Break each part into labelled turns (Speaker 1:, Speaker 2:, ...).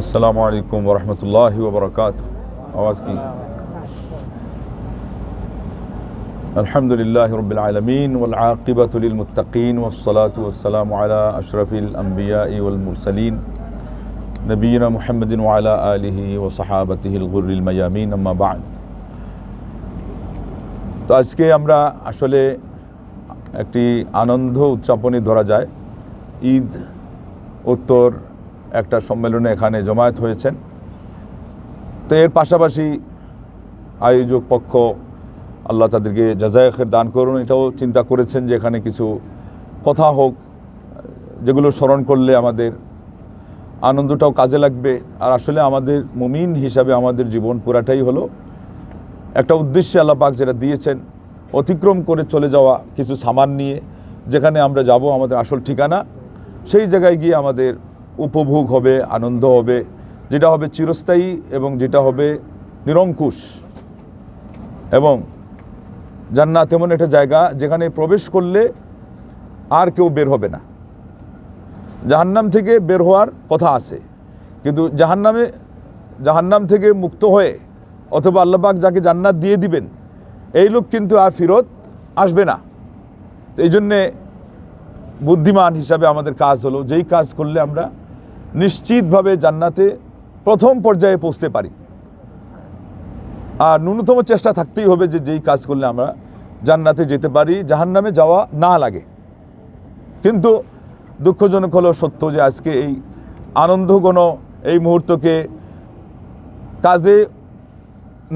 Speaker 1: আসসালামু আলাইকুম রহমতুল্লাহ ওবরকাত আওয়াজ কি الحمد لله رب العالمين والعاقبة للمتقين والصلاة والسلام على أشرف الأنبياء والمرسلين نبينا محمد وعلى آله وصحابته الغر الميامين أما بعد তো আজকে আমরা আসলে একটি আনন্দ উদযাপনে ধরা যায় ঈদ উত্তর একটা সম্মেলনে এখানে জমায়েত হয়েছেন। তো এর পাশাপাশি আয়োজক পক্ষ আল্লাহ তাদেরকে জাজায়কের দান করুন, এটাও চিন্তা করেছেন যে এখানে কিছু কথা হোক, যেগুলো স্মরণ করলে আমাদের আনন্দটাও কাজে লাগবে। আর আসলে আমাদের মুমিন হিসাবে আমাদের জীবন পুরাটাই হলো একটা উদ্দেশ্যে আল্লাহ পাক যেটা দিয়েছেন, অতিক্রম করে চলে যাওয়া কিছু সামান নিয়ে, যেখানে আমরা যাব আমাদের আসল ঠিকানা, সেই জায়গায় গিয়ে আমাদের উপভোগ হবে, আনন্দ হবে, যেটা হবে চিরস্থায়ী এবং যেটা হবে নিরঙ্কুশ। এবং জান্নাত এমন একটা জায়গা যেখানে প্রবেশ করলে আর কেউ বের হবে না। জাহান্নাম থেকে বের হওয়ার কথা আছে, কিন্তু জাহান্নামে, জাহান্নাম থেকে মুক্ত হয়ে অথবা আল্লাপাক যাকে জান্নাত দিয়ে দিবেন, এই লোক কিন্তু আর ফিরত আসবে না। এই জন্যে বুদ্ধিমান হিসাবে আমাদের কাজ হলো, যেই কাজ করলে আমরা নিশ্চিতভাবে জান্নাতে প্রথম পর্যায়ে পৌঁছতে পারি। আর ন্যূনতম চেষ্টা থাকতেই হবে যে যেই কাজ করলে আমরা জান্নাতে যেতে পারি, জাহান্নামে যাওয়া না লাগে। কিন্তু দুঃখজনক হলো সত্য যে আজকে এই আনন্দঘন এই মুহূর্তকে কাজে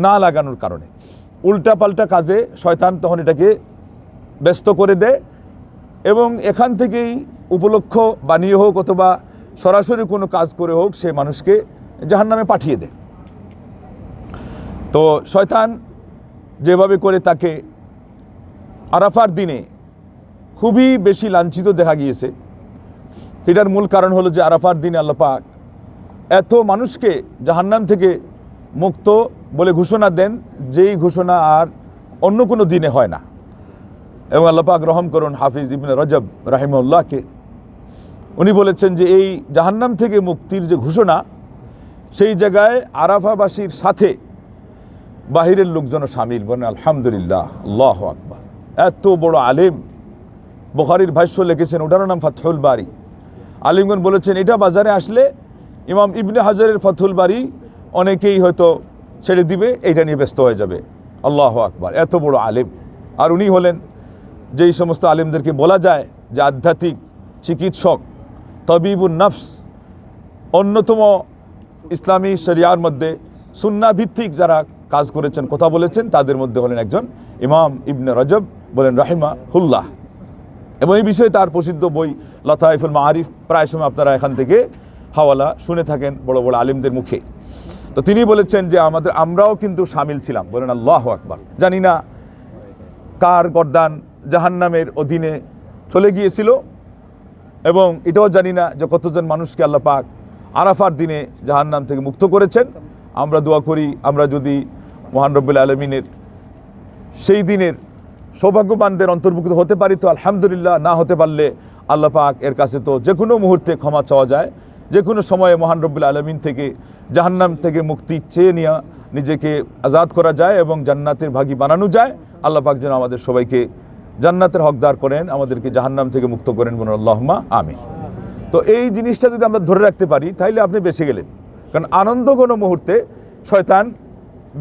Speaker 1: না লাগানোর কারণে। উল্টাপাল্টা কাজে শয়তান তখন এটাকে ব্যস্ত করে দেয় এবং এখান থেকেই উপলক্ষ বানিয়ে হোক অথবা সরাসরি কোনো কাজ করে হোক, সে মানুষকে জাহান্নামে পাঠিয়ে দেয়। তো শয়তান যেভাবে করে তাকে আরাফার দিনে খুবই বেশি লাঞ্ছিত দেখা গিয়েছে। এটার মূল কারণ হলো যে আরাফার দিনে আল্লাপাক এত মানুষকে জাহান্নাম থেকে মুক্ত বলে ঘোষণা দেন, যেই ঘোষণা আর অন্য কোনো দিনে হয় না। এবং আল্লাপাক রহম করুন হাফিজ ইবিন রজব রাহিমউল্লাহকে বলেছেন যে এই জাহান্নাম থেকে মুক্তির যে ঘোষণা, সেই জায়গায় আরাফাবাসীর সাথে বাহিরের লোকজনও সামিল। বলেন, আলহামদুলিল্লাহ, আল্লাহ আকবার। এত বড় আলেম। বখারির ভাষ্য লিখেছেন, ওটারও নাম ফাতহুল বাড়ি আলিমগন বলেছেন, এটা বাজারে আসলে ইমাম ইবনে হাজারের ফথুল বাড়ি অনেকেই হয়তো ছেড়ে দিবে, এইটা নিয়ে ব্যস্ত হয়ে যাবে। আল্লাহ আকবার, এত বড় আলেম। আর উনি হলেন, যেই সমস্ত আলেমদেরকে বলা যায় যে আধ্যাত্মিক চিকিৎসক তবিবুল নফস, অন্যতম ইসলামী শরিয়ার মধ্যে সুন্না ভিত্তিক যারা কাজ করেছেন, কথা বলেছেন, তাদের মধ্যে হলেন একজন ইমাম ইবনে রজব বলেন রাহিমা হুল্লাহ এবং এই বিষয়ে তার প্রসিদ্ধ বই লতাইফুল মাহারিফ প্রায় সময় আপনারা এখান থেকে হাওয়ালা শুনে থাকেন বড় বড় আলিমদের মুখে। তো তিনি বলেছেন যে আমাদের, আমরাও কিন্তু সামিল ছিলাম, বলেন আল্লাহ আকবার। জানি না কার গরদান জাহান্নামের অধীনে চলে গিয়েছিল এবং এটাও জানি না যে কতজন মানুষকে আল্লাহ পাক আরাফার দিনে জাহান্নাম থেকে মুক্ত করেছেন। আমরা দোয়া করি, আমরা যদি মহান রব্বুল আলমিনের সেই দিনের সৌভাগ্যবানদের অন্তর্ভুক্ত হতে পারি তো আলহামদুলিল্লাহ, না হতে পারলে আল্লাহ পাক এর কাছে তো যে কোনো মুহূর্তে ক্ষমা চাওয়া যায়। যে কোনো সময়ে মহান রব্বুল আলমিন থেকে জাহান্নাম থেকে মুক্তি চেয়ে নেওয়া নিজেকে আজাদ করা যায় এবং জান্নাতের ভাগী বানানো যায়। আল্লাহ পাক যেন আমাদের সবাইকে জান্নাতের হকদার করেন, আমাদেরকে জাহান্নাম থেকে মুক্ত করেন বলুন আল্লাহমা আমি তো এই জিনিসটা যদি আমরা ধরে রাখতে পারি তাহলে আপনি বেঁচে গেলেন। কারণ আনন্দ কোনো মুহূর্তে শয়তান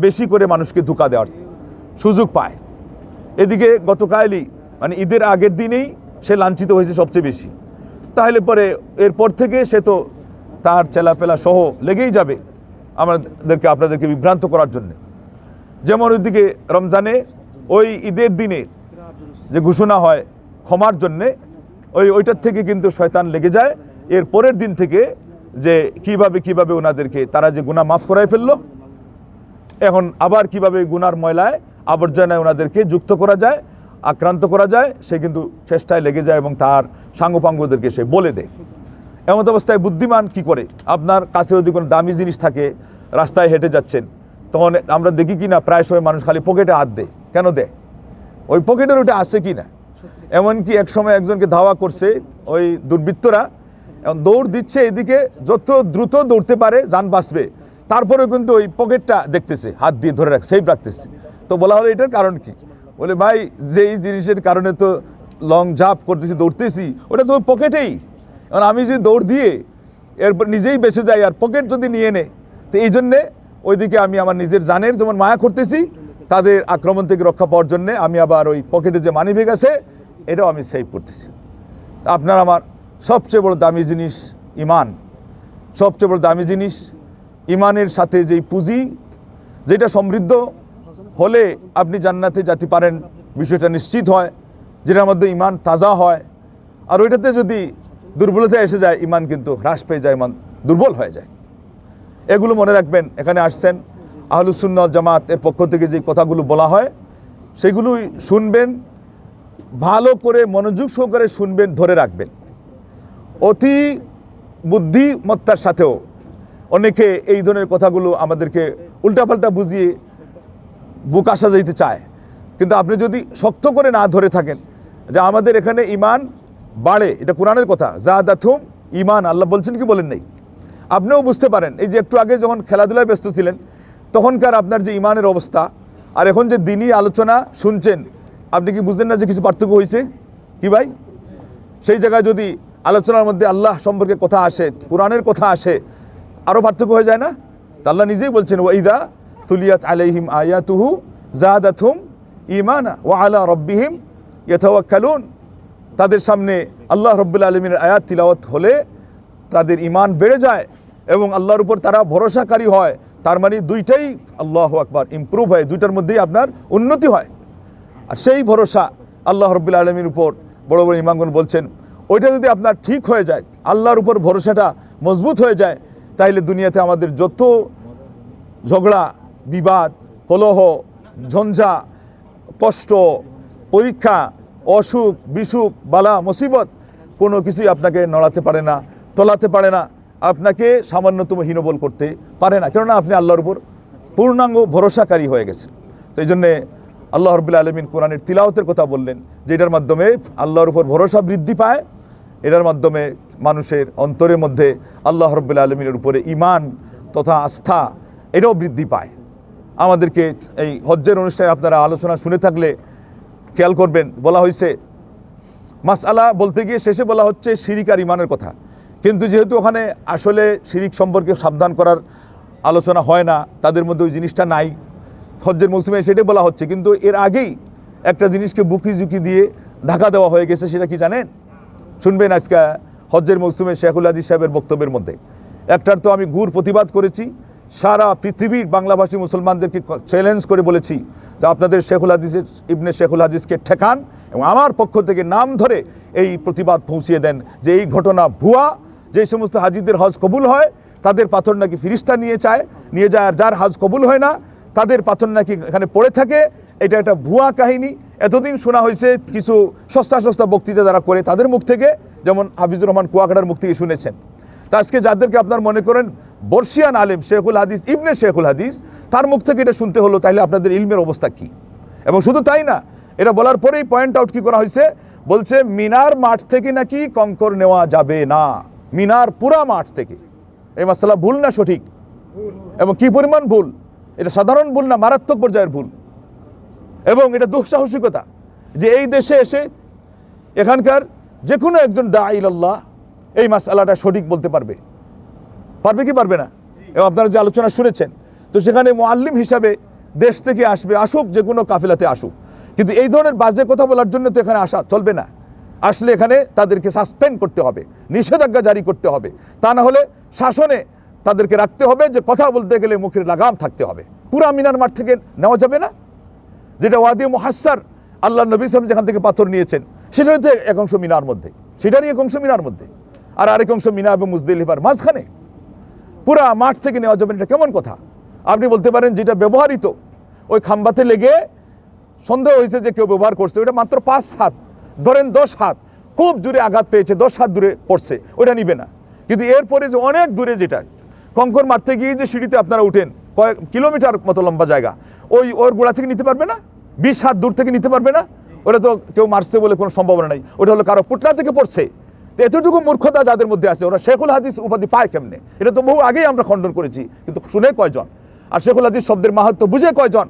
Speaker 1: বেশি করে মানুষকে ধোকা দেওয়ার সুযোগ পায়। এদিকে গতকালই মানে ঈদের আগের দিনেই সে লাঞ্ছিত হয়েছে সবচেয়ে বেশি। তাহলে পরে এরপর থেকে সে তো তার চেলাফেলা সহ লেগেই যাবে আমাদেরকে, আপনাদেরকে বিভ্রান্ত করার জন্য। যেমন ওইদিকে রমজানে ওই ঈদের দিনে যে ঘোষণা হয় ক্ষমার জন্যে, ওই ওইটার থেকে কিন্তু শয়তান লেগে যায়। এর পরের দিন থেকে যে কীভাবে কীভাবে ওনাদেরকে তারা যে গুণা মাফ করাই ফেলল, এখন আবার কীভাবে গুনার ময়লায় আবর্জনায় ওনাদেরকে যুক্ত করা যায়, আক্রান্ত করা যায়, সে কিন্তু চেষ্টায় লেগে যায় এবং তার সাঙ্গপাঙ্গদেরকে সে বলে দেয়। এমন অবস্থায় বুদ্ধিমান কি করে? আপনার কাছে যদি কোনো দামি জিনিস থাকে, রাস্তায় হেঁটে যাচ্ছেন, তখন আমরা দেখি কি না প্রায় সময় মানুষ খালি পকেটে হাত দেয়। কেন দেয়? ওই পকেটের ওটা আছে কি না? এমনকি এক সময় একজনকে ধাওয়া করছে ওই দুর্বৃত্তরা। এখন দৌড় দিচ্ছে এদিকে যত দ্রুত দৌড়তে পারে যান বাঁচবে। তারপরেও কিন্তু ওই পকেটটা দেখতেছে হাত দিয়ে ধরে রাখ সেফ রাখতেছে। তো বলা হলো এটার কারণ কি? বলে ভাই যেই জিনিসের কারণে তো লং জাম্প করতেছি দৌড়তেছি ওটা তো ওই পকেটেই। এখন আমি যদি দৌড় দিয়ে এরপর নিজেই বেঁচে যাই আর পকেট যদি নিয়ে নে তো এই জন্যে ওইদিকে আমি আমার নিজের জানের যেমন মায়া করতেছি তাদের আক্রমণ থেকে রক্ষা পাওয়ার জন্যে আমি আবার ওই পকেটে যে মানি ব্যাগ আছে এটাও আমি সেভ করতেছি। আপনার আমার সবচেয়ে বড় দামি জিনিস ইমান। সবচেয়ে বড় দামি জিনিস ইমানের সাথে যেই পুঁজি, যেটা সমৃদ্ধ, হলে আপনি জান্নাতে যাতে পারেন, বিষয়টা নিশ্চিত হয়, যেটার মধ্যে ইমান তাজা হয়। আর ওইটাতে যদি দুর্বলতা এসে যায়, ইমান কিন্তু হ্রাস পেয়ে যায়, ইমান দুর্বল হয়ে যায়। এগুলো মনে রাখবেন, এখানে আসছেন। আহলুসুন্না জামাত এর পক্ষ থেকে যে কথাগুলো বলা হয় সেগুলোই শুনবেন, ভালো করে মনোযোগ সহকারে শুনবেন, ধরে রাখবেন। অতি বুদ্ধিমত্তার সাথেও অনেকে এই ধরনের কথাগুলো আমাদেরকে উল্টাপাল্টা বুঝিয়ে বুক আসা যাইতে চায়। কিন্তু আপনি যদি শক্ত করে না ধরে থাকেন যে আমাদের এখানে ইমান বাড়ে, এটা কোরআনের কথা জাদাথুম ইমান আল্লাহ বলছেন কি বলেন নেই? আপনিও বুঝতে পারেন। এই যে একটু আগে যখন খেলাধুলায় ব্যস্ত ছিলেন তখনকার আপনার যে ইমানের অবস্থা, আর এখন যে দিনই আলোচনা শুনছেন, আপনি কি বুঝলেন না যে কিছু পার্থক্য হয়েছে? কি ভাই? সেই জায়গায় যদি আলোচনার মধ্যে আল্লাহ সম্পর্কে কথা আসে, কোরআনের কথা আসে আরও পার্থক্য হয়ে যায় না? তা আল্লাহ নিজেই বলছেন ওয়াইদা তুলিয়াত আলাইহিম আয়াতুহু জাদাথুম ইমানা ওয়া আলা রব্বিহিম ইয়াতাওয়াক্কালুন। তাদের সামনে আল্লাহ রব্বুল আলমিনের আয়াত তিলাওয়াত হলে তাদের ইমান বেড়ে যায় এবং আল্লাহর উপর তারা ভরসাকারী হয়। তার মানে দুইটাই আল্লাহ আকবার ইমপ্রুভ হয়, দুইটার মধ্যেই আপনার উন্নতি হয়। আর সেই ভরসা আল্লাহ রব্বুল আলমীর উপর বড় বড় ইমামগণ বলছেন, ওইটা যদি আপনার ঠিক হয়ে যায়, আল্লাহর উপর ভরসাটা মজবুত হয়ে যায়, তাইলে দুনিয়াতে আমাদের যত ঝগড়া, বিবাদ, কলহ, ঝঞ্ঝা, কষ্ট, পরীক্ষা, অসুখ, বিসুখ, বালা, মুসিবত, কোনো কিছুই আপনাকে নড়াতে পারে না, তলাতে পারে না। আপনাকে সামান্যতম হীনবল করতে পারে না। কেননা আপনি আল্লাহর উপর পূর্ণাঙ্গ ভরসাকারী হয়ে গেছেন। তো এই জন্যে আল্লাহ রবুল্লা আলমিন কোরআনের তিলাওতের কথা বললেন যে এটার মাধ্যমে আল্লাহর উপর ভরসা বৃদ্ধি পায়, এটার মাধ্যমে মানুষের অন্তরের মধ্যে আল্লাহ রব্বুল্লা আলমিনের উপরে ইমান তথা আস্থা এটাও বৃদ্ধি পায়। আমাদেরকে এই হজ্জের অনুষ্ঠানে আপনারা আলোচনা শুনে থাকলে খেয়াল করবেন, বলা হয়েছে মাসআলা বলতে গিয়ে শেষে বলা হচ্ছে শিরিক আর ইমানের কথা। কিন্তু যেহেতু ওখানে আসলে শিরিক সম্পর্কে সাবধান করার আলোচনা হয় না, তাদের মধ্যে ওই জিনিসটা নাই। হজ্জের মৌসুমে সেটাই বলা হচ্ছে, কিন্তু এর আগেই একটা জিনিসকে বুকি ঝুঁকি দিয়ে ঢাকা দেওয়া হয়ে গেছে, সেটা কি জানেন? শুনবেন আজকে হজ্জের মৌসুমে শেখুল হাদিস সাহেবের বক্তব্যের মধ্যে। একটার তো আমি গুর প্রতিবাদ করেছি, সারা পৃথিবীর বাংলাভাষী মুসলমানদেরকে চ্যালেঞ্জ করে বলেছি, তো আপনাদের শেখুল হাদিসের ইবনে শেখুল হাদিসকে ঠেকান এবং আমার পক্ষ থেকে নাম ধরে এই প্রতিবাদ পৌঁছিয়ে দেন যে এই ঘটনা ভুয়া যে সমস্ত হাজিদের হজ কবুল হয়, তাদের পাথর নাকি ফিরিস্তা নিয়ে চায়, নিয়ে যায়, আর যার হজ কবুল হয় না, তাদের পাথর নাকি এখানে পড়ে থাকে। এটা একটা ভুয়া কাহিনী। এতদিন শোনা হয়েছে কিছু সস্তা সস্তা বক্তৃতা যারা করে তাদের মুখ থেকে, যেমন হাফিজুর রহমান কুয়াকাটার মুখ থেকে শুনেছেন। তা আজকে যাদেরকে আপনার মনে করেন বর্ষিয়ান আলেম, শেখুল হাদিস, ইবনে শেখুল হাদিস, তার মুখ থেকে এটা শুনতে হলো তাহলে আপনাদের ইলমের অবস্থা কি? এবং শুধু তাই না, এটা বলার পরেই পয়েন্ট আউট কি করা হয়েছে? বলছে, মিনার মাঠ থেকে নাকি কঙ্কর নেওয়া যাবে না। মিনার পুরা মাঠ থেকে। এই মাসালা ভুল না সঠিক? এবং কি পরিমাণ ভুল? এটা সাধারণ ভুল না, মারাত্মক পর্যায়ের ভুল। এবং এটা দুঃসাহসিকতা যে এই দেশে এসে এখানকার যে কোনো একজন দা আল্লাহ এই মাসালাটা সঠিক বলতে পারবে। পারবে কি পারবে না? এবং আপনারা যে আলোচনা শুনেছেন, তো সেখানে মোয়াল্লিম হিসাবে দেশ থেকে আসবে, আসুক যে কোনো কাফিলাতে আসুক। কিন্তু এই ধরনের বাজে কথা বলার জন্য তো এখানে আসা চলবে না। আসলে এখানে তাদেরকে সাসপেন্ড করতে হবে, নিষেধাজ্ঞা জারি করতে হবে। তা না হলে শাসনে তাদেরকে রাখতে হবে যে কথা বলতে গেলে মুখের লাগাম থাকতে হবে। পুরা মিনার মাঠ থেকে নেওয়া যাবে না? যেটা ওয়াদি মুহাসার আল্লাহ নবী সালাম যেখান থেকে পাথর নিয়েছেন, সেটা হচ্ছে এক অংশ মিনার মধ্যে। সেটারই এক অংশ মিনার মধ্যে। আর আরেক অংশ মিনা এবং মুজদিলিফার মাঝখানে। পুরা মাঠ থেকে নেওয়া যাবে এটা কেমন কথা? আপনি বলতে পারেন যেটা ব্যবহারিত ওই খাম্বাতে লেগে সন্দেহ হয়েছে যে কেউ ব্যবহার করছে, ওটা মাত্র পাঁচ হাত। ধরেন দশ হাত, খুব দূরে আঘাত পেয়েছে, দশ হাত দূরে পড়ছে ওটা নিবে না। কিন্তু এরপরে যে অনেক দূরে যেটা, কঙ্কর মারতে গিয়ে যে সিঁড়িতে আপনারা উঠেন, কয়েক কিলোমিটার মতো লম্বা জায়গা, ওই ওর গোড়া থেকে নিতে পারবে না? বিশ হাত দূর থেকে নিতে পারবে না? ওটা তো কেউ মারছে বলে কোনো সম্ভাবনা নাই। ওটা হলো কারও পুটলা থেকে পড়ছে। তো এতটুকু মূর্খতা যাদের মধ্যে আছে, ওরা শেখুল হাদিস উপাধি পায় কেমনে? এটা তো বহু আগেই আমরা খণ্ডন করেছি, কিন্তু শুনে কয়জন? আর শেখুল হাদিস শব্দের মাহাত্ম বুঝে কয়জন?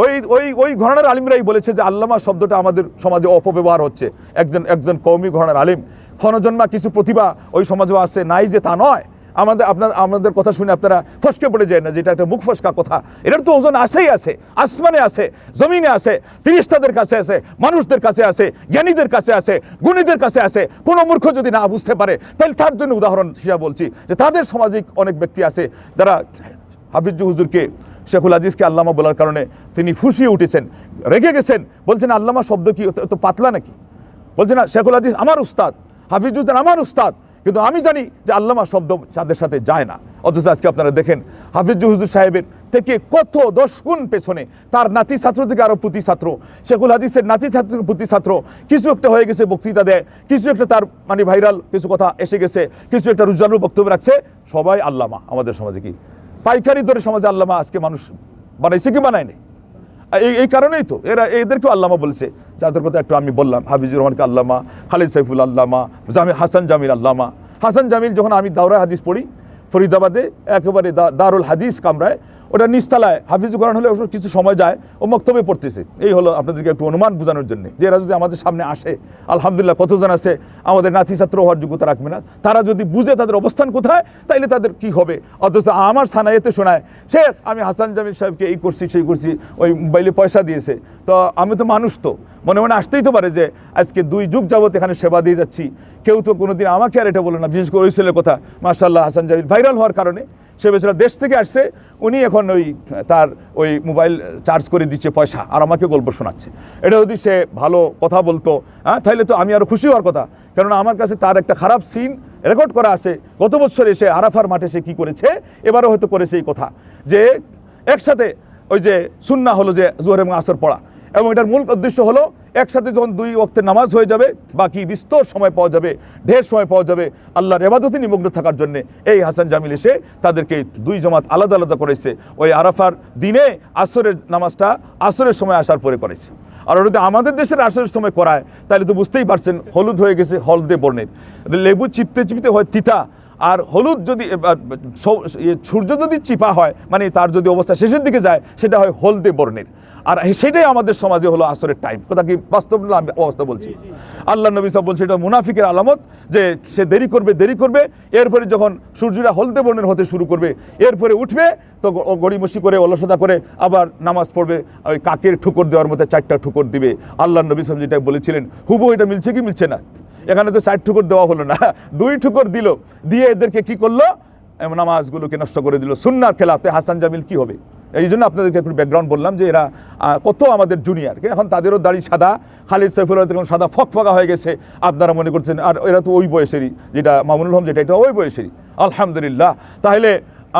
Speaker 1: ওই ওই ওই ঘরানার আলিমরাই বলেছে যে আল্লামা শব্দটা আমাদের সমাজে অপব্যবহার হচ্ছে। একজন একজন কৌমি ঘরানার আলিম। ক্ষণজন্মা কিছু প্রতিভা ওই সমাজেও আছে, নাই যে তা নয়। আমাদের, আপনার, আমাদের কথা শুনে আপনারা ফসকে পড়ে যায় না যেটা একটা মুখ ফসকা কথা। এটার তো ওজন আছেই আছে, আসমানে আছে, জমিনে আছে, ফিরিস্তাদের কাছে আছে, মানুষদের কাছে আছে, জ্ঞানীদের কাছে আছে, গুণীদের কাছে আছে। কোনো মূর্খ যদি না বুঝতে পারে, তাহলে তার জন্য উদাহরণ হিসাবে বলছি যে তাদের সামাজিক অনেক ব্যক্তি আছে যারা হাফিজু হুজুরকে শেখুল আজিজকে আল্লামা বলার কারণে তিনি ফুসিয়ে উঠেছেন। রেগে গেছেন। বলছেন, আল্লামা শব্দ কি? এত পাতলা নাকি? বলছে না, শেখুল আজিজ আমার উস্তাদ হাফিজুদ্দিন আমার উস্তাদ। কিন্তু আমি জানি যে আল্লামা শব্দ তাদের সাথে যায় না। অথচ আজকে আপনারা দেখেন হাফিজু হুজুর সাহেবের থেকে কত দশ গুণ পেছনে তার নাতি ছাত্র থেকে আরও পুঁতি ছাত্র, শেখুল হাদিসের নাতি ছাত্র পুঁতি ছাত্র, কিছু একটা হয়ে গেছে বক্তৃতা দেয়, কিছু একটা তার মানে ভাইরাল কিছু কথা এসে গেছে, কিছু একটা রুজালু বক্তব্য রাখছে, সবাই আল্লামা। আমাদের সমাজে কি পাইকারি দরে সমাজে আল্লামা আজকে মানুষ বানাইছে কি বানায়নি? এই এই কারণেই তো। এরা, এদেরকেও আল্লামা বলছে। যাদের কথা একটু আমি বললাম, হাফিজুর রহমানকে আল্লামা, খালিদ সাইফুল আল্লামা, জামি, হাসান জামিল আল্লামা। হাসান জামিল যখন আমি দাওরা হাদিস পড়ি, ফরিদাবাদে একেবারে দারুল হাদিস কামরায় ওটা নিস্তালায় হাফিজুর কোরআন হলে কিছু সময় যায়, ও বক্তব্যে পড়তেছে। এই হলো আপনাদেরকে একটু অনুমান বোঝানোর জন্য। যে এরা যদি আমাদের সামনে আসে, আলহামদুলিল্লাহ কতজন আছে, আমাদের নাতি ছাত্র হওয়ার যোগ্যতা রাখবে না। তারা যদি বুঝে তাদের অবস্থান কোথায়, তাইলে তাদের কি হবে? অথচ আমার সানাইতে শোনায়, শেখ, আমি হাসান জামিল সাহেবকে এই করছি, সেই করছি, ওই মোবাইলে পয়সা দিয়েছে। তো আমি তো মানুষ তো। মনে মনে আসতেই তো পারে যে, আজকে দুই যুগ যাবত এখানে সেবা দিয়ে যাচ্ছি। কেউ তো কোনোদিন আমাকে আর এটা বলে না, বিশেষ করে ওই ছেলের কথা। মার্শাল্লাহ হাসান জামিল ভাইরাল হওয়ার কারণে। সে বেচারা দেশ থেকে আসছে, উনি এখন ওই, তার ওই মোবাইল চার্জ করে দিচ্ছে পয়সা আর আমাকে গল্প শোনাচ্ছে। এটা যদি সে ভালো কথা বলতো হ্যাঁ তাহলে তো আমি আরও খুশি হওয়ার কথা। কেননা আমার কাছে তার একটা খারাপ সিন রেকর্ড করা আছে। গত বছর এসে আরাফার মাঠে সে কী করেছে, এবারও হয়তো করেছে এই কথা। যে একসাথে ওই যে সুন্না হলো যে জোহর এবং আসর পড়া এবং এটার মূল উদ্দেশ্য হলো একসাথে যখন দুই ওয়াক্তের নামাজ হয়ে যাবে, বাকি বিস্তর সময় পাওয়া যাবে, ঢের সময় পাওয়া যাবে আল্লাহর এবাদতে নিমগ্ন থাকার জন্য। এই হাসান জামিল এসে তাদেরকে দুই জমাত আলাদা আলাদা করেছে। ওই আরাফার দিনে আসরের নামাজটা আসরের সময় আসার পরে করেছে। আর ওটা আমাদের দেশের আসরের সময় করায়, তাহলে তো বুঝতেই পারছেন, হলুদ হয়ে গেছে হলদে বর্ণের। লেবু চিপতে চিপতে হয় তিতা আর হলুদ যদি সূর্য যদি চিপা হয় মানে তার যদি অবস্থা শেষের দিকে যায় সেটা হয় হলদে বর্ণের। আর সেটাই আমাদের সমাজে হলো আসরের টাইম কথা কি বাস্তব আমি অবস্থা বলছি? আল্লাহ নবী সাহেব বলছে এটা মুনাফিকের আলামত যে সে দেরি করবে দেরি করবে এরপরে যখন সূর্যটা হলদে বর্ণের হতে শুরু করবে এরপরে উঠবে তো গড়িমসি করে অলসতা করে আবার নামাজ পড়বে ওই কাকের ঠুকর দেওয়ার মতো চারটা ঠুকর দিবে। আল্লাহ নবী সাহেব যেটা বলেছিলেন হুবু এটা মিলছে কি মিলছে না? এখানে তো চার ঠুকর দেওয়া হলো না। দুই ঠুকর দিল, দিয়ে এদেরকে কি করল? নামাজগুলোকে নষ্ট করে দিল। সুন্নার খেলাতে হাসান জামিল কি হবে? এই জন্য আপনাদেরকে একটু ব্যাকগ্রাউন্ড বললাম যে এরা কত আমাদের জুনিয়র এখন তাদেরও দাড়ি সাদা, খালিদ সৈফুল এখন সাদা ফকফকা হয়ে গেছে। আপনারা মনে করছেন, আর এরা তো ওই বয়সেরই, যেটা মামুনুল হম যেটা, এটা ওই বয়সেরই। আলহামদুলিল্লাহ। তাহলে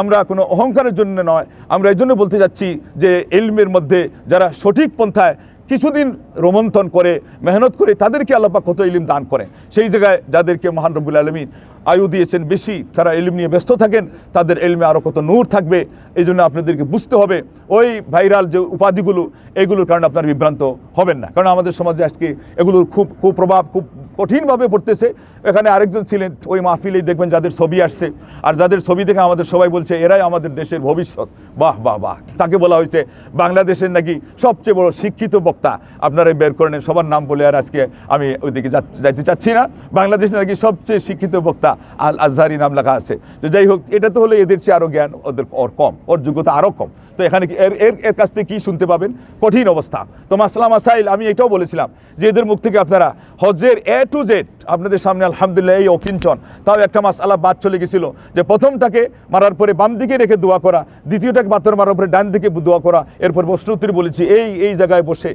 Speaker 1: আমরা কোনো অহংকারের জন্য নয়, আমরা এই জন্য বলতে যাচ্ছি যে এলমের মধ্যে যারা সঠিক পন্থায় কিছুদিন রোমন্থন করে, মেহনত করে তাদেরকে আল্লাপা কত ইলিম দান করেন। সেই জায়গায় যাদেরকে মহান রব্বুল আলমিন আয়ু দিয়েছেন বেশি, তারা এলিম নিয়ে ব্যস্ত থাকেন, তাদের এলমে আরও কত নূর থাকবে এই জন্য আপনাদেরকে বুঝতে হবে, ওই ভাইরাল যে উপাধিগুলো, এগুলোর কারণে আপনার বিভ্রান্ত হবেন না। কারণ আমাদের সমাজে আজকে এগুলোর খুব কুপ্রভাব, খুব কঠিনভাবে পড়তেছে এখানে আরেকজন ছিলেন, ওই মাহফিলেই দেখবেন যাদের ছবি আসছে। আর যাদের ছবি দেখে আমাদের সবাই বলছে, এরাই আমাদের দেশের ভবিষ্যৎ। বাহ বাহ বাহ। তাকে বলা হয়েছে বাংলাদেশের নাকি সবচেয়ে বড় শিক্ষিত বক্তা। আপনারা বের করে নেন, সবার নাম বলে আর আজকে আমি ওইদিকে যাইতে চাচ্ছি না। বাংলাদেশের নাকি সবচেয়ে শিক্ষিত বক্তা আল আজহারি নাম লেখা আছে। তো যাই হোক, এটা তো হলে এদের চেয়ে আরও জ্ঞান ওদের ওর কম, ওর যোগ্যতা আরও কম। তো এখানে কি এর এর এর কাছ থেকে কী শুনতে পাবেন? কঠিন অবস্থা। তো মাসলাম আসাইল আমি এটাও বলেছিলাম যে এদের মুখ থেকে আপনারা হজের এ টু জেড আপনাদের সামনে আলহামদুলিল্লাহ এই অকিঞ্চন। তাও একটা মাস আলাপ বাদ চলে গেছিল যে প্রথমটাকে মারার পরে বাম দিকে রেখে দোয়া করা, দ্বিতীয়টাকে পাথর মারার পরে ডান দিকে দোয়া করা, এরপর প্রশ্নোত্তর বলেছি, এই এই জায়গায় বসে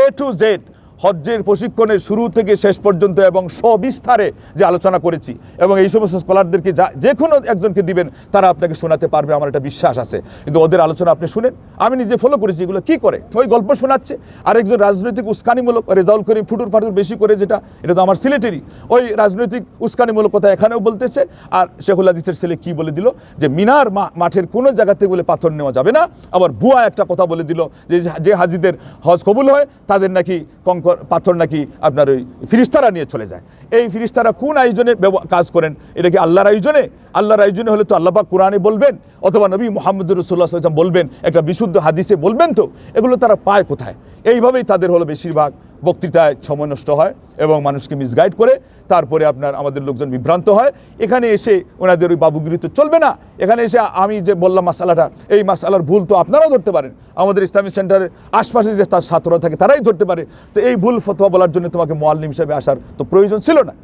Speaker 1: এ টু জেড হজ্জের প্রশিক্ষণের শুরু থেকে শেষ পর্যন্ত এবং সবিস্তারে যে আলোচনা করেছি এবং এই সমস্ত স্কলারদেরকে যা যে কোনো একজনকে দিবেন, তারা আপনাকে শোনাতে পারবে, আমার একটা বিশ্বাস আছে। কিন্তু ওদের আলোচনা আপনি শুনেন। আমি নিজে ফলো করেছি, এগুলো কি করে? ওই গল্প শোনাচ্ছে। আরেকজন রাজনৈতিক উস্কানিমূলক, রেজাউল করিম ফুটুর ফাটুর বেশি করে যেটা, এটা তো আমার সিলেটেরই। ওই রাজনৈতিক উস্কানিমূলক কথা এখানেও বলতেছে। আর শেখুল আজিজের ছেলে কি বলে দিল? যে মিনার মাঠের কোনো জায়গাতে বলে পাথর নেওয়া যাবে না। আবার ভুয়া একটা কথা বলে দিল, যে যে হাজিদের হজ কবুল হয়, তাদের নাকি কঙ্কর প- পাথর নাকি আপনার ওই ফিরিস্তারা নিয়ে চলে যায়। এই ফিরিস্তারা কোন আয়োজনে কাজ করেন? এটা কি আল্লাহর আয়োজনে? আল্লাহর আয়োজনে হলে তো আল্লাপাক কোরআনে বলবেন, অথবা নবী মোহাম্মদ রসুল্লাহ বলবেন, একটা বিশুদ্ধ হাদিসে বলবেন তো, এগুলো তারা পায় কোথায়? এইভাবেই তাদের হলো বেশিরভাগ বক্তৃতায় সময় নষ্ট হয় এবং মানুষকে মিসগাইড করে, তারপরে আপনার আমাদের লোকজন বিভ্রান্ত হয়। এখানে এসে ওনাদের ওই বাবুগিরি তো চলবে না। এখানে এসে আমি যে বললাম মাসালাটা, এই মাসালার ভুল তো আপনারাও ধরতে পারেন। আমাদের ইসলামিক সেন্টারের আশপাশে যে তার ছাত্ররা থাকে, তারাই ধরতে পারে। তো এই ভুল ফতোয়া বলার জন্য তোমাকে মোয়াল্লিম হিসাবে আসার তো প্রয়োজন ছিল না।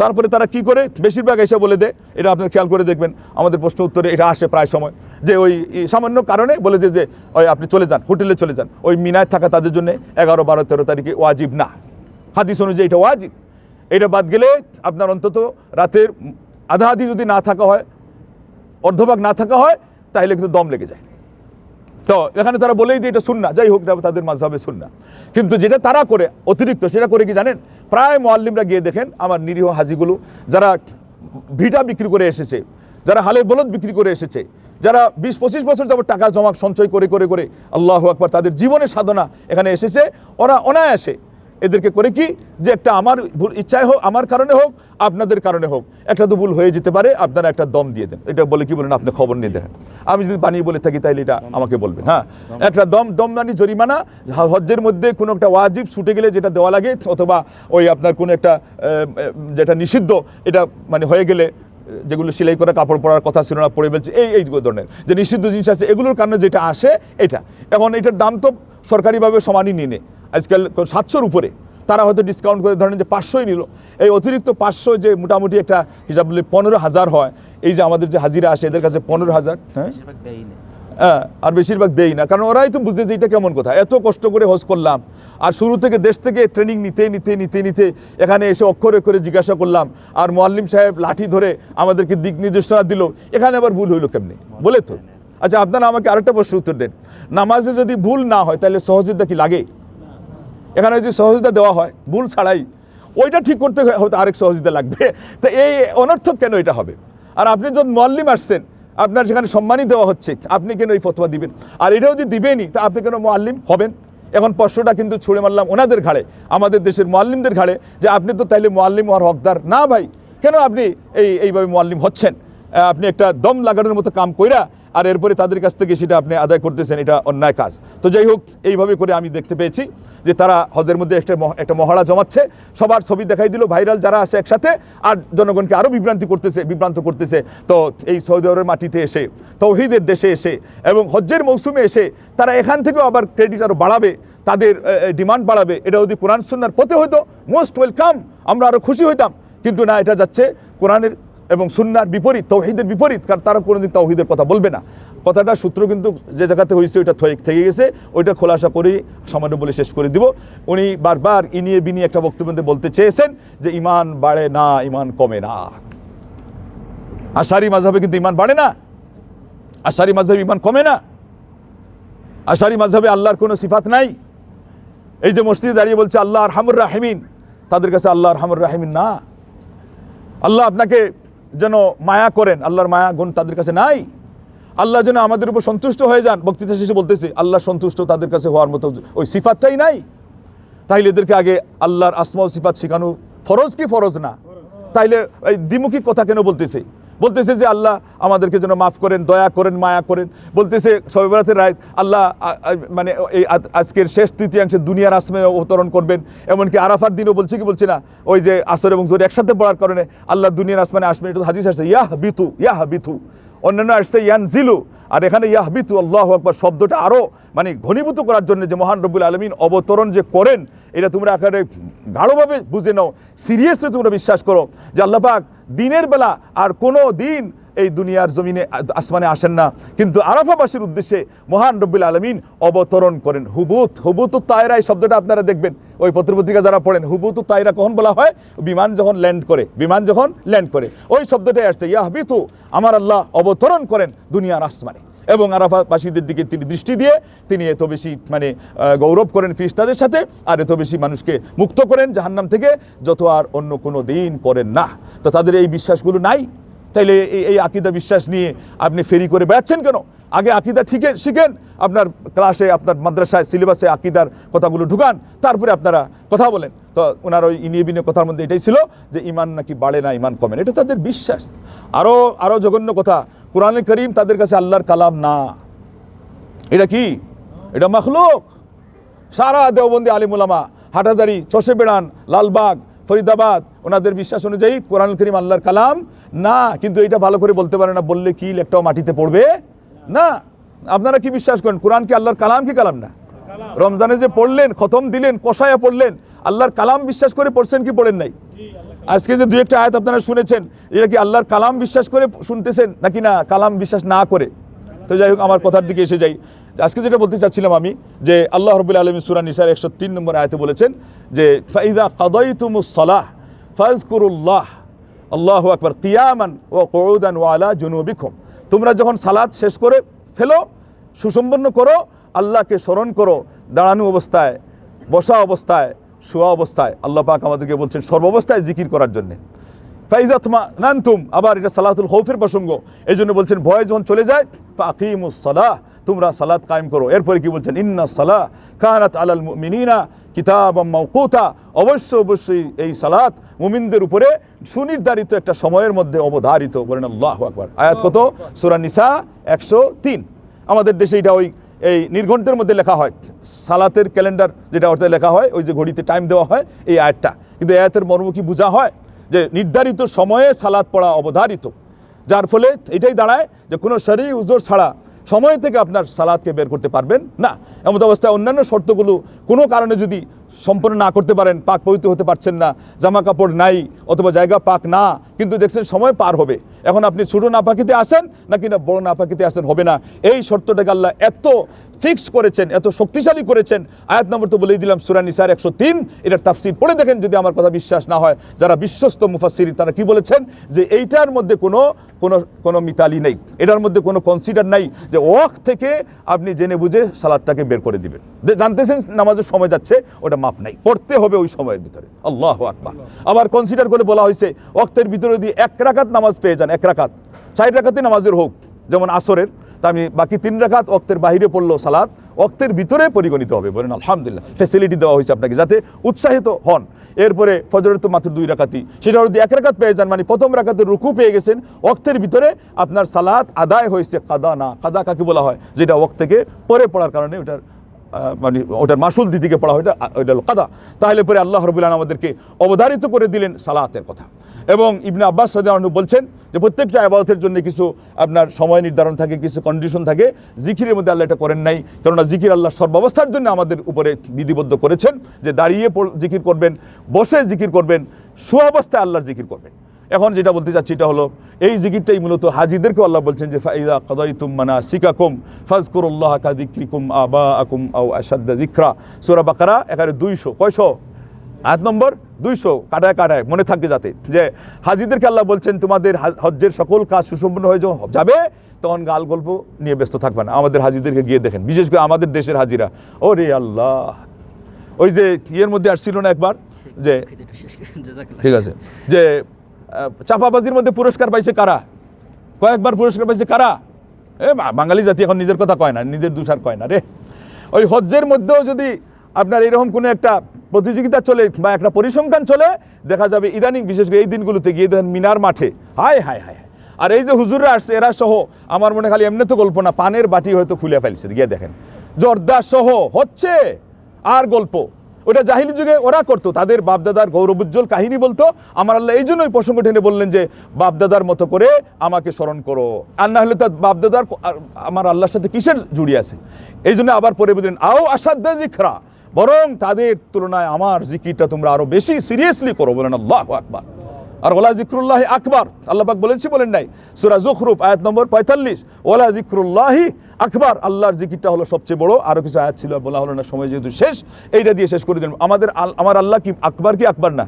Speaker 1: তারপরে তারা কি করে? বেশিরভাগ এসে বলে দেয়, এটা আপনার খেয়াল করে দেখবেন, আমাদের প্রশ্ন উত্তরে এটা আসে প্রায় সময়। যে ওই সামান্য কারণে বলে যে যে ওই আপনি চলে যান, হোটেলে চলে যান, ওই মিনায় থাকা তাদের জন্য এগারো, বারো, তেরো তারিখে ওয়াজিব না। হাদিস অনুযায়ী এটা ওয়াজিব। এটা বাদ গেলে আপনার অন্তত রাতের আধা আধি যদি না থাকা হয়, অর্ধভাগ না থাকা হয়, তাহলে কিন্তু দম লেগে যায়। তো এখানে তারা বলেই যে এটা শুননা যাই হোক তাদের মাঝহাবে শুননা কিন্তু যেটা তারা করে, অতিরিক্ত, সেটা করে কি জানেন? প্রায় মোয়াল্লিমরা গিয়ে দেখেন আমার নিরীহ হাজিগুলো, যারা ভিটা বিক্রি করে এসেছে, যারা হালের বলদ বিক্রি করে এসেছে, যারা বিশ পঁচিশ বছর যাবত টাকা জমা সঞ্চয় করে করে করে, আল্লাহ আকবার, তাদের জীবনের সাধনা এখানে এসেছে। ওরা অনায়াসে এদেরকে করে কি? যে একটা আমার ইচ্ছায় হোক, আমার কারণে হোক, আপনাদের কারণে হোক। একটা তো ভুল হয়ে যেতে পারে, আপনারা একটা দম দিয়ে দেন। এটা বলে কি বলেন? আপনি খবর নিয়ে দেখেন। আমি যদি বানিয়ে বলে থাকি তাহলে এটা আমাকে বলবেন হ্যাঁ? একটা দম দম মানে জরিমানা হজ্জের মধ্যে কোনো একটা ওয়াজিব ছুটে গেলে যেটা দেওয়া লাগে, অথবা ওই আপনার কোনো একটা যেটা নিষিদ্ধ, এটা মানে হয়ে গেলে, যেগুলো সেলাই করা, কাপড় পরার কথা ছিল না, পরে ফেলছে এই এই ধরনের যে নিষিদ্ধ জিনিস আছে, এগুলোর কারণে যেটা আসে, এটা। এখন এটার দাম তো সরকারিভাবে সমানই নিয়ে নেয়। আজকাল সাতশোর উপরে। তারা হয়তো ডিসকাউন্ট করে ধরেন যে পাঁচশোই নিল। এই অতিরিক্ত পাঁচশো যে মোটামুটি একটা হিসাব বলে পনেরো হাজার হয়। এই যে আমাদের যে হাজিরা আসে এদের কাছে পনেরো হাজার হ্যাঁ? হ্যাঁ আর বেশিরভাগ দেই না। কারণ ওরাই তো বুঝে যে এটা কেমন কথা। এত কষ্ট করে হোস্ট করলাম। আর শুরু থেকে দেশ থেকে ট্রেনিং নিতে নিতে নিতে নিতে এখানে এসে অক্ষরে অক্ষরে জিজ্ঞাসা করলাম। আর মোয়াল্লিম সাহেব লাঠি ধরে আমাদেরকে দিক নির্দেশনা দিল। এখানে আবার ভুল হইল কেমনি? বলে তো। আচ্ছা আপনারা আমাকে আরেকটা প্রশ্ন উত্তর দেন। নামাজে যদি ভুল না হয় তাহলে সহযোগিতা কি লাগে? এখানে যদি সহযোগিতা দেওয়া হয়, ভুল ছাড়াই, ওইটা ঠিক করতে হয়তো আরেক সহযোগিতা লাগবে। তো এই অনর্থক কেন এটা হবে? আর আপনি যখন মোয়াল্লিম আসছেন, আপনার সেখানে সম্মানই দেওয়া হচ্ছে, আপনি কেন এই ফতোয়া দিবেন? আর এটাও যদি দিবেনই, তা আপনি কেন মোয়াল্লিম হবেন? এখন প্রশ্নটা কিন্তু ছুড়ে মারলাম ওনাদের ঘাড়ে, আমাদের দেশের মোয়াল্লিমদের ঘাড়ে, যে আপনি তো তাইলে মোয়াল্লিম হওয়ার হকদার। না ভাই, কেন আপনি এই, এইভাবে মোয়াল্লিম হচ্ছেন? আপনি একটা দম লাগানোর মতো কাম কইরা আর এরপরে তাদের কাছ থেকে সেটা আপনি আদায় করতেছেন, এটা অন্যায় কাজ। তো যাই হোক, এইভাবে করে আমি দেখতে পেয়েছি যে তারা হজের মধ্যে একটা একটা মহড়া জমাচ্ছে, সবার ছবি দেখাই দিল, ভাইরাল যারা আছে একসাথে, আর জনগণকে আরও বিভ্রান্তি করতেছে, বিভ্রান্ত করতেছে। তো এই সৌদি আরবের মাটিতে এসে, তৌহিদের দেশে এসে এবং হজ্জের মৌসুমে এসে তারা এখান থেকেও আবার ক্রেডিট আরও বাড়াবে, তাদের ডিমান্ড বাড়াবে। এটা যদি কোরআন, সুন্নার পথে হতো মোস্ট ওয়েলকাম আমরা আরও খুশি হইতাম। কিন্তু না, এটা যাচ্ছে কোরআনের এবং সুন্নার বিপরীত, তৌহিদের বিপরীত, কারণ তারা কোনোদিন তৌহিদের কথা বলবে না। কথাটা সূত্র কিন্তু যে জায়গাতে হয়েছে, ওইটা থেকে গেছে। ওইটা খোলাসা করে সামান্য বলে শেষ করে দিব। উনি বারবার ইনিয়ে বিনিয়ে একটা বক্তব্যে বলতে চেয়েছেন যে, ইমান বাড়ে না, ইমান কমে না। আশারি মাঝাবে কিন্তু ইমান বাড়ে না। আশারি মাঝাবে ইমান কমে না। আশারি মাঝাবে আল্লাহর কোনো সিফাত নাই। এই যে মসজিদে দাঁড়িয়ে বলছে, আল্লাহ রহামুর রাহিমিন। তাদের কাছে আল্লাহ রহামুর রাহিমিন না। আল্লাহ আপনাকে যেন মায়া করেন, আল্লাহর মায়া গুণ তাদের কাছে নাই। আল্লাহ যেন আমাদের উপর সন্তুষ্ট হয়ে যান। বক্তৃতা শেষে বলতেছে, আল্লাহ সন্তুষ্ট তাদের কাছে হওয়ার মতো ওই সিফাতটাই নাই। তাইলে এদেরকে আগে আল্লাহর আসমা সিফাত শেখানো ফরজ কি ফরজ না? তাইলে এই দ্বিমুখী কথা কেন বলতেছে? বলতেছে যে আল্লাহ আমাদেরকে যেন মাফ করেন, দয়া করেন, মায়া করেন। বলতেছে সবেবরাতের রায়, আল্লাহ মানে এই আজ- আজকের শেষ তৃতীয়াংশে দুনিয়ার আসমে অবতরণ করবেন। এমনকি আরাফার দিনও বলছে কি বলছে না, ওই যে আসর এবং জোর একসাথে পড়ার কারণে আল্লাহ দুনিয়ার আসমানে আসবেন। এটা হাদিস আসছে ইয়াহ বিতু ইয়াহ বিতু অন্যান্য আসছে ইয়ান জিলু আর এখানে ইয়াহবিতু, আল্লাহ আকবর শব্দটা আরও মানে ঘনীভূত করার জন্য যে মহান রব্বুল আলমিন অবতরণ যে করেন, এটা তোমরা একেবারে গাঢ়ভাবে বুঝে নাও। সিরিয়াসলি তোমরা বিশ্বাস করো যে আল্লাহ পাক দিনের বেলা আর কোনো দিন এই দুনিয়ার জমিনে আসমানে আসেন না। কিন্তু আরাফাবাসীর উদ্দেশ্যে মহান রব্বুল আলমিন অবতরণ করেন। হুবুত হুবুত তায়রা, এই শব্দটা আপনারা দেখবেন। ওই পত্রপত্রিকা যারা পড়েন, হুবুত তায়রা কখন বলা হয়? বিমান যখন ল্যান্ড করে, বিমান যখন ল্যান্ড করে, ওই শব্দটাই আসছে। ইয়াহবিতু, আমার আল্লাহ অবতরণ করেন দুনিয়ার আসমানে। এবং আরাফাবাসীদের দিকে তিনি দৃষ্টি দিয়ে তিনি এত বেশি মানে গৌরব করেন ফিরিস্তাদের সাথে আর এত বেশি মানুষকে মুক্ত করেন জাহান্নাম থেকে, যত আর অন্য কোনো দিন করেন না। তো তাদের এই বিশ্বাসগুলো নাই। তাইলে এই আকিদা বিশ্বাস নিয়ে আপনি ফেরি করে বেড়াচ্ছেন কেন? আগে আকিদা ঠিকে শিখেন, আপনার ক্লাসে আপনার মাদ্রাসায় সিলেবাসে আকিদার কথাগুলো ঢুকান, তারপরে আপনারা কথা বলেন। তো ওনার ওই ইনিয়ে বিনিয়ে কথার মধ্যে এটাই ছিল যে ইমান নাকি বাড়ে না, ইমান কমে না। এটা তাদের বিশ্বাস। আরও আরও জঘন্য কথা, কোরআনে করিম তাদের কাছে আল্লাহর কালাম না। এটা কি? এটা মখলুক। সারা দেওবন্দি আলিমুলামা হাটাজারি চষে বেড়ান, লালবাগ ফরিদাবাদ, ওনাদের বিশ্বাস অনুযায়ী কোরআন করিম আল্লাহর কালাম। না, কিন্তু এটা ভালো করে বলতে পারে না, বললে কি একটাও মাটিতে পড়বে? না। আপনারা কি বিশ্বাস করেন, কোরআন কি আল্লাহর কালাম কি কালাম না? রমজানে যে পড়লেন, খতম দিলেন, কষায়া পড়লেন, আল্লাহর কালাম বিশ্বাস করে পড়ছেন কি পড়েন নাই? আজকে যে দু একটা আয়াত আপনারা শুনেছেন এটা কি আল্লাহর কালাম বিশ্বাস করে শুনতেছেন, নাকি না কালাম বিশ্বাস না করে? তো যাই হোক, আমার কথার দিকে এসে যাই। আজকে যেটা বলতে চাচ্ছিলাম আমি, যে আল্লাহ রবুল আলমী সুরা নিসার একশো তিন নম্বর আয়তে বলেছেন যে, ফাইদা কাদাইতুমুস সালাহ ফাজকুরুল্লাহ আল্লাহ আকবর, কিয়ামান ও কৌদান ওয়ালা জুনুবিকুম। তোমরা যখন সালাদ শেষ করে ফেলো, সুসম্পন্ন করো, আল্লাহকে স্মরণ করো, দাঁড়ানো অবস্থায়, বসা অবস্থায়, শোয়া অবস্থায়, আল্লাহ পাক আমাদেরকে বলছেন সর্বাবস্থায় জিকির করার জন্যে। ফাইজাতমা নান্তুম, আবার এটা সালাতুল হৌফের প্রসঙ্গ। এই জন্য বলছেন, ভয় যখন চলে যায়, ফাকিমুস সালাহ, তোমরা সালাত কায়েম করো। এরপরে কি বলছেন? ইন্না সালাহ কানাত আলাল মিনিনা কিতাব মৌকুতা অবশ্য অবশ্যই এই সালাত মুমিনদের উপরে সুনির্ধারিত একটা সময়ের মধ্যে অবধারিত। বলেন আল্লাহ আকবার। আয়াত কত? সুরা নিসা একশো তিন। আমাদের দেশে এটা ওই, এই নির্ঘণ্টের মধ্যে লেখা হয়। সালাতের ক্যালেন্ডার যেটা অর্থে লেখা হয়, ওই যে ঘড়িতে টাইম দেওয়া হয়, এই আয়াতটা। কিন্তু আয়াতের মর্ম কি বোঝা হয়? যে নির্ধারিত সময়ে সালাদ পড়া অবধারিত। যার ফলে এটাই দাঁড়ায় যে কোনো শরীর উজোর ছাড়া সময় থেকে আপনার সালাদকে বের করতে পারবেন না। এমন অবস্থায় অন্যান্য শর্তগুলো কোনো কারণে যদি সম্পন্ন না করতে পারেন, পাক পবিত্র হতে পারছেন না, জামা কাপড় নাই অথবা জায়গা পাক না, কিন্তু দেখছেন সময় পার হবে। এখন আপনি ছোটো নাপাকিতে আসেন নাকি না বড় নাপাকিতে আসেন হবে না। এই শর্তটাকে আল্লাহ এত ফিক্সড করেছেন, এত শক্তিশালী করেছেন। আয়াত নম্বর তো বলেই দিলাম, সুরা নিসার একশো তিন, এটার তাফসির পড়ে দেখেন যদি আমার কথা বিশ্বাস না হয়। যারা বিশ্বস্ত মুফাসির তারা কি বলেছেন? যে এইটার মধ্যে কোনো কোনো কোনো মিতালি নেই। এটার মধ্যে কোনো কনসিডার নাই যে ওয়াক থেকে আপনি জেনে বুঝে সালাদটাকে বের করে দিবেন। জানতেছেন নামাজের সময় যাচ্ছে, ওটা মাপ নাই, পড়তে হবে ওই সময়ের ভিতরে। আল্লাহ আকবার। আবার কনসিডার করে বলা হয়েছে, ওয়াক্তের ভিতরে যদি এক রাকাত নামাজ পেয়ে যান, এক রাকাত, চার রাকাতে নামাজের হোক, যেমন আসরের আমি বাকি তিন রাকাত অক্তের বাহিরে পড়ল সালাদ অক্তের ভিতরে পরিগণিত হবে। বলেন, আলহামদুলিল্লাহ ফেসিলিটি দেওয়া হয়েছে আপনাকে যাতে উৎসাহিত হন। এরপরে ফজরের তো মাত্র দুই রাকাতি সেটা যদি এক রাকাত পেয়ে যান মানে প্রথম রাকাতের রুকু পেয়ে গেছেন অক্তের ভিতরে আপনার সালাত আদায় হয়েছে কাদা না কাদা কাকে বলা হয়? যেটা ওয়াক্ত থেকে পরে পড়ার কারণে ওটার মানে ওটার মাসুল দিদিকে পড়া হয় ওইটা কাদা। তাহলে পরে আল্লাহ রবুল্লাহ আমাদেরকে অবধারিত করে দিলেন সালাতের কথা। এবং ইবনে আব্বাস রাজু বলছেন যে প্রত্যেকটা আবাদতের জন্য কিছু আপনার সময় নির্ধারণ থাকে, কিছু কন্ডিশন থাকে। জিকিরের মধ্যে আল্লাহ এটা করেন নাই, কেননা জিকির আল্লাহ সর্বাবস্থার জন্য আমাদের উপরে বিধিবদ্ধ করেছেন যে দাঁড়িয়ে জিকির করবেন, বসে জিকির করবেন সুঅবস্থায় আল্লাহর জিকির করবেন। এখন যেটা বলতে চাচ্ছি এটা হলো এই জিকিরটাই মূলত হাজিদেরকে আল্লাহ বলছেন যে ফাইদা কাদাইতুম মানা সিকাকুম ফাজকুরুল্লাহ কা দিক্রিকুম আবা আকুম আউ আসাদ্দা দিক্রা সুরা বাকারা এখানে দুইশো কয়শো? আট নম্বর দুইশো কাটায় কাটায় মনে থাকবে যাতে। যে হাজিদেরকে আল্লাহ বলছেন তোমাদের হাজ- হজ্জের সকল কাজ সুসম্পন্ন হয়ে যখন যাবে তখন গাল গল্প নিয়ে ব্যস্ত থাকবে না। আমাদের হাজিদেরকে গিয়ে দেখেন বিশেষ করে আমাদের দেশের হাজিরা। ও রে আল্লাহ! ওই যে ইয়ের মধ্যে আসছিল না একবার? যে ঠিক আছে যে চাপাবাজির মধ্যে পুরস্কার পাইছে কারা? কয়েকবার পুরস্কার পাইছে কারা? এ বাঙালি জাতি এখন নিজের কথা কয় না, নিজের দুষার কয় না রে। ওই হজ্জের মধ্যেও যদি আপনার এরকম কোনো একটা প্রতিযোগিতা চলে বা একটা পরিসংখ্যান চলে, দেখা যাবে ইদানিং বিশেষ করে এই দিনগুলোতে গিয়ে দেখেন মিনার মাঠে, হায় হায় হায় আর এই যে হুজুররা আসছে, এরা সহ, আমার মনে খালি এমনি তো গল্প না পানের বাটি হয়তো খুলে ফেলছে, গিয়ে দেখেন। জর্দা সহ, হচ্ছে আর গল্প। ওটা জাহিলি যুগে ওরা করতো। তাদের বাপদাদার গৌরবোজ্জ্বল কাহিনী বলতো। আমার আল্লাহ এই জন্যই প্রসঙ্গ টেনে বললেন যে, বাপদাদার মতো করে আমাকে স্মরণ করো। আর না হলে তার বাপদাদার আমার আল্লাহর সাথে কিসের জুড়ি আছে? এই জন্য আবার পরে বললেন, আও আসাদ্দা জিখরা বরং তাদের তুলনায় আমার জিকিরটা তোমরা আরও বেশি সিরিয়াসলি করো বলেন আল্লাহ আকবার। আর ওলা জিক্রুল্লাহ আকবর। আল্লাহ পাক বলেছি বলেন নাই। সুরা জুখরুফ আয়াত নম্বর পঁয়তাল্লিশ। ওলা জিক্রুল্লাহি আকবার আল্লাহর জিকিরটা হলো সবচেয়ে বড়। আরও কিছু আয়াত ছিল বলা হলো না সময় যেহেতু শেষ এইটা দিয়ে শেষ করে দিলাম। আমাদের আমার আল্লাহ কি আকবার কি আকবার না?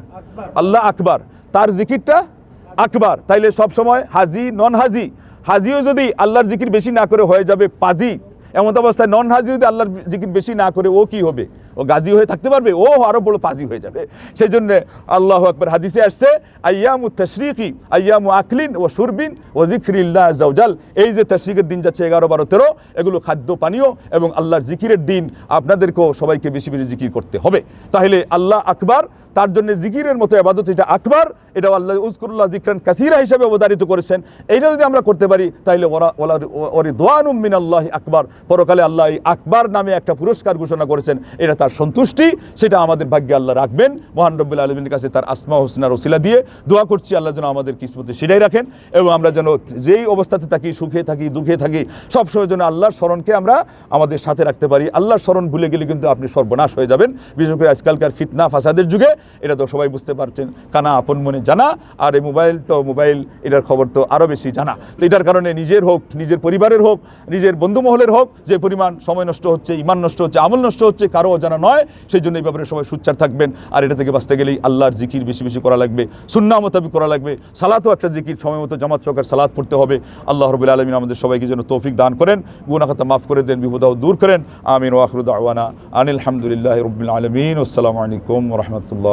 Speaker 1: আল্লাহ আকবার। তার জিকিরটা আকবর। তাইলে সব সময় হাজি নন হাজি হাজিও যদি আল্লাহর জিকির বেশি না করে হয়ে যাবে পাজি। এমন অবস্থায় নন হাজি যদি আল্লাহর জিকির বেশি না করে ও কি হবে? ও গাজী হয়ে থাকতে পারবে, ও আরও বড় পাজি হয়ে যাবে। সেই জন্য আল্লাহ আকবর হাদিসে আসছে আয়ামু তশরিকি আয়ামু আকলিন ও সুরবিন ও জিক্রিল্লাহ জাউজাল এই যে তশরিকের দিন যাচ্ছে এগারো, বারো, তেরো, এগুলো খাদ্য, পানীয় এবং আল্লাহর জিকিরের দিন, আপনাদেরকেও সবাইকে বেশি বেশি জিকির করতে হবে। তাহলে আল্লাহ আকবার তার জন্য জিকিরের মতো আবাদত এটা আকবার এটা আল্লাহ উজকুরুল্লাহ জিকরান কাসিরা হিসাবে অবতারিত করেছেন। এইটা যদি আমরা করতে পারি তাহলে ওরা ওলা ওরি দোয়ানুম মিন আল্লাহ আকবার। পরকালে আল্লাহ আকবার নামে একটা পুরস্কার ঘোষণা করেছেন। এটা তার সন্তুষ্টি, সেটা আমাদের ভাগ্যে আল্লাহ রাখবেন। মহান রব্বুল আলমীর কাছে তার আসমা হোসনার ওসিলা দিয়ে দোয়া করছি, আল্লাহ যেন আমাদের কিসমতে সেটাই রাখেন এবং আমরা যেন যেই অবস্থাতে থাকি, সুখে থাকি, দুঃখে থাকি, সবসময় যেন আল্লাহর স্মরণকে আমরা আমাদের সাথে রাখতে পারি। আল্লাহর স্মরণ ভুলে গেলে কিন্তু আপনি সর্বনাশ হয়ে যাবেন। বিশেষ করে আজকালকার ফিতনা, ফাসাদের যুগে এটা তো সবাই বুঝতে পারছেন। কানা আপন মনে জানা, আর এই মোবাইল তো মোবাইল, এটার খবর তো আরও বেশি জানা। তো এটার কারণে নিজের হোক, নিজের পরিবারের হোক, নিজের বন্ধু মহলের হোক, যে পরিমাণ সময় নষ্ট হচ্ছে, ইমান নষ্ট হচ্ছে, আমল নষ্ট হচ্ছে, কারও অজানা নয় সেই জন্য এই ব্যাপারে সবাই সুচ্চার থাকবেন। আর এটা থেকে বাঁচতে গেলেই আল্লাহর জিকির বেশি বেশি করা লাগবে সুন্না মোতাবিক করা লাগবে। সালাতও একটা জিকির, সময় মতো জামাত চৌকার সালাত পড়তে হবে। আল্লাহ রবুল আলমিন আমাদের সবাইকে যেন তৌফিক দান করেন গুনাখাতা মাফ করে দেন বিপদাও দূর করেন। আমিন ওয়াখরুদ আওয়ানা আনিল হামদুলিল্লাহ রবিল আলমিন। আসসালামু আলাইকুম রহমতুল্লাহ